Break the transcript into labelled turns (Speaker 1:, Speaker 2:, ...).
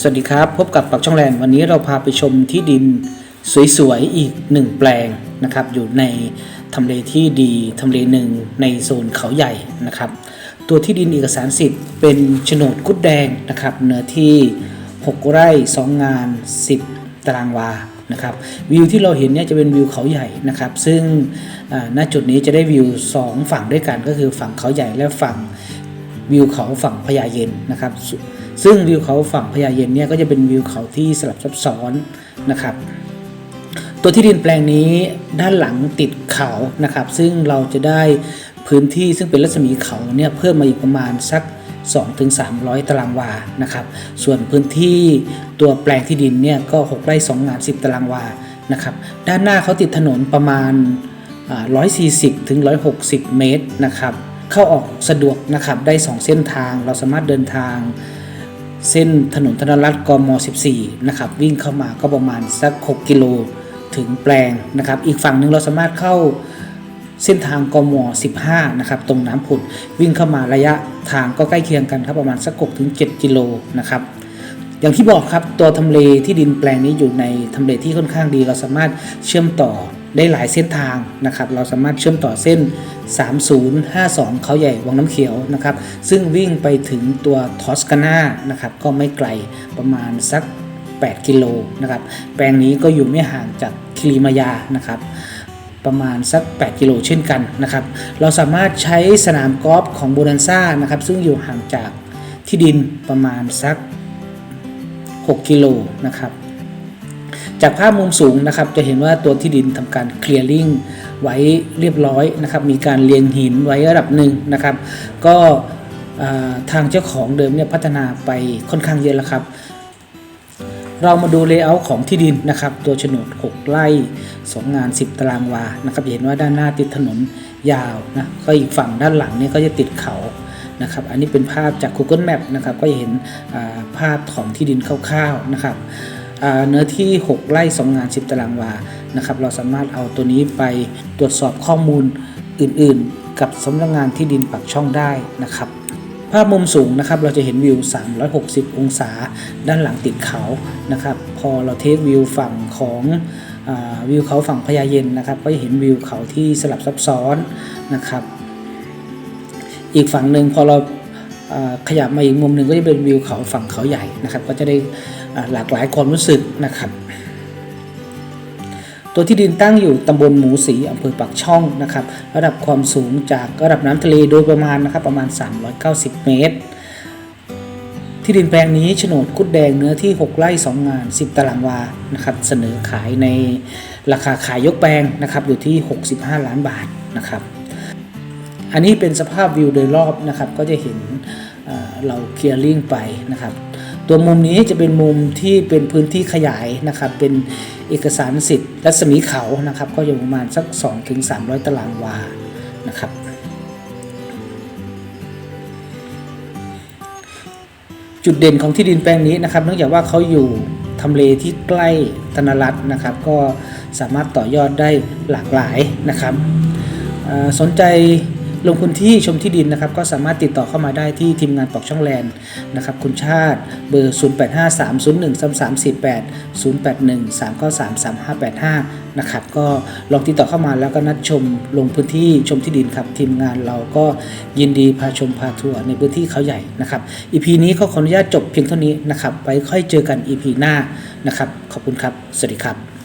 Speaker 1: สวัสดีครับ พบกับปักช่องแลนด์วันนี้เราพาไปชมที่ดินสวยๆ อีกหนึ่งแปลงนะครับ อยู่ในทำเลที่ดีทำเลหนึ่งในโซนเขาใหญ่นะครับ ตัวที่ดินเอกสารสิทธิ์เป็นโฉนดกุดแดงนะครับ เนื้อที่ 6 ไร่ 2 งาน 10 ตารางวานะครับวิวที่เราเห็นเนี่ยจะเป็นวิวเขาใหญ่นะครับ ซึ่งณจุดนี้จะได้วิว 2 ฝั่งด้วยกันก็คือฝั่งเขาใหญ่และฝั่งวิวเขาฝั่งพญาเย็นนะครับ ซึ่งวิวเขาฝั่งพญาเย็นเนี่ยก็จะเป็นวิวเขาที่สลับซับซ้อนนะครับ ตัวที่ดินแปลงนี้ด้านหลังติดเขานะครับ ซึ่งเราจะได้พื้นที่ซึ่งเป็นรัศมีเขาเนี่ยเพิ่มมาอีกประมาณสัก2-300 ตารางวา นะครับ ส่วนพื้นที่ตัวแปลงที่ดินเนี่ยก็ 6 ไร่2งาน 10 ตารางวา นะครับ ด้านหน้าเขาติดถนนประมาณอ่า140 ถึง 160 เมตร นะครับ เข้าออกสะดวกนะครับ ได้ 2 เส้นทาง เราสามารถเดินทาง เส้นถนนธนรัตน์กม 14 นะครับ วิ่งเข้ามาก็ประมาณสัก 6 กิโลถึงแปลงนะครับ อีกฝั่งหนึ่งเราสามารถเข้าเส้นทางกม 15 นะครับ ตรงน้ำผุดวิ่งเข้ามาระยะทางก็ใกล้เคียงกันครับ ประมาณสัก6ถึง7กิโลนะครับ อย่างที่บอกครับตัวทำเลที่ดินแปลงนี้อยู่ในทำเลที่ค่อนข้างดี เราสามารถเชื่อมต่อได้หลายเส้นทางนะครับ เราสามารถเชื่อมต่อเส้น 3052 เขาใหญ่วังน้ำเขียวนะครับ ซึ่งวิ่งไปถึงตัวทอสกานานะครับ ก็ไม่ไกลประมาณสัก 8 กิโลนะครับ แปลงนี้ก็อยู่ไม่ห่างจากคิริมายานะครับ ประมาณสัก 8 กิโลเช่นกันนะครับ เราสามารถใช้สนามกอล์ฟของโบนันซ่านะครับ ซึ่งอยู่ห่างจากที่ดินประมาณสัก 6 กิโลนะครับ จากภาพมุมสูงนะครับ จะเห็นว่าตัวที่ดินทำการเคลียร์ลิงไว้เรียบร้อยนะครับ มีการเรียงหินไว้ระดับหนึ่งนะครับ ก็ทางเจ้าของเดิมเนี่ยพัฒนาไปค่อนข้างเยอะแล้วครับ เรามาดูเลเยอร์ของที่ดินนะครับ ตัวโฉนด 6 ไร่ 2 งาน 10 ตารางวานะครับเห็นว่าด้านหน้าติดถนนยาวนะก็อีกฝั่งด้านหลังเนี่ยก็จะติดเขา นะครับ อันนี้เป็นภาพจาก Google Map นะครับ ก็จะเห็นภาพของที่ดินคร่าวๆนะครับเนื้อที่ 6 ไร่ 2 งาน 10 ตารางวา นะครับ เราสามารถเอาตัวนี้ไปตรวจสอบข้อมูลอื่นๆ กับสำนักงานที่ดินปักช่องได้นะครับ ภาพมุมสูงนะครับ เราจะเห็นวิว 360 องศา ด้านหลังติดเขานะครับ พอเราเทควิวฝั่งของอวิวเขาฝั่งพญาเย็นนะครับ ก็จะเห็นวิวเขาที่สลับซับซ้อนนะครับ อีกฝั่งหนึ่งพอเราขยับมาอีกมุมหนึ่งก็จะเป็นวิวเขาฝั่งเขาใหญ่นะครับ ก็จะได้หลากหลายความรู้สึกนะครับ ตัวที่ดินตั้งอยู่ตำบลหมูสีอำเภอปากช่องนะครับ ระดับความสูงจากระดับน้ำทะเลโดยประมาณนะครับประมาณ 390 เมตร ที่ดินแปลงนี้โฉนดกุดแดงเนื้อที่ 6 ไร่2งาน 10 ตารางวานะครับเสนอขายในราคาขายยกแปลงนะครับอยู่ที่ 65 ล้านบาทนะครับ อันนี้เป็นสภาพวิวโดยรอบนะครับ ก็จะเห็นเราเคลียร์ลิงไปนะครับ ตัวมุมนี้จะเป็นมุมที่เป็นพื้นที่ขยายนะครับ เป็นเอกสารสิทธิ์รัศมีเขานะครับ ก็อยู่ประมาณสัก 2-300 ตารางวานะครับจุดเด่นของที่ดินแปลงนี้นะครับ เนื่องจากว่าเขาอยู่ทำเลที่ใกล้ธนรัฐนะครับ ก็สามารถต่อยอดได้หลากหลายนะครับสนใจ ลงพื้นที่ชมที่ดินนะครับ ก็สามารถติดต่อเข้ามาได้ที่ทีมงานปอกช่องแลนด์นะครับ คุณชาติเบอร์ 0853013348 0813933585 นะครับ ก็ลองติดต่อเข้ามาแล้วก็นัดชมลงพื้นที่ชมที่ดินครับ ทีมงานเราก็ยินดีพาชมพาทัวร์ในพื้นที่เขาใหญ่นะครับ EP นี้ก็ขออนุญาตจบเพียงเท่านี้นะครับไว้ค่อยเจอกัน EP หน้านะครับ ขอบคุณครับ สวัสดีครับ